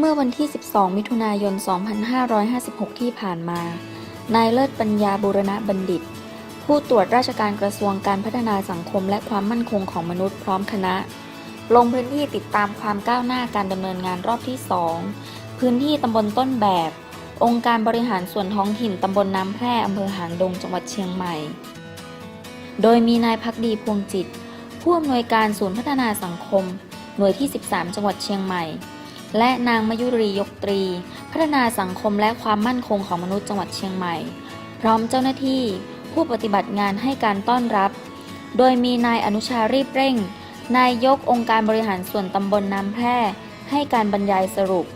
เมื่อวันที่ 12 มิถุนายน 2556 ที่ผ่านมา นายเลิศปัญญาบูรณะบัณฑิต ผู้ตรวจราชการกระทรวงการพัฒนาสังคมและความมั่นคงของมนุษย์พร้อมคณะ ลงพื้นที่ติดตามความก้าวหน้าการดำเนินงานรอบที่ 2 พื้นที่ตำบลต้นแบบ องค์การบริหารส่วนท้องถิ่นตำบลน้ำแพร่อำเภอหางดงจังหวัดเชียงใหม่ โดยมีนายพักดีพวงจิต ผู้อำนวยการศูนย์พัฒนาสังคม หน่วยที่ 13 จังหวัดเชียงใหม่ และนางมยุรียกตรี พัฒนาสังคมและความมั่นคงของมนุษย์จังหวัดเชียงใหม่ พร้อมเจ้าหน้าที่ผู้ปฏิบัติงานให้การต้อนรับ โดยมีนายอนุชารีบเร่ง นายยกองค์การบริหารส่วนตำบลน้ำแพร่ ให้การบรรยายสรุป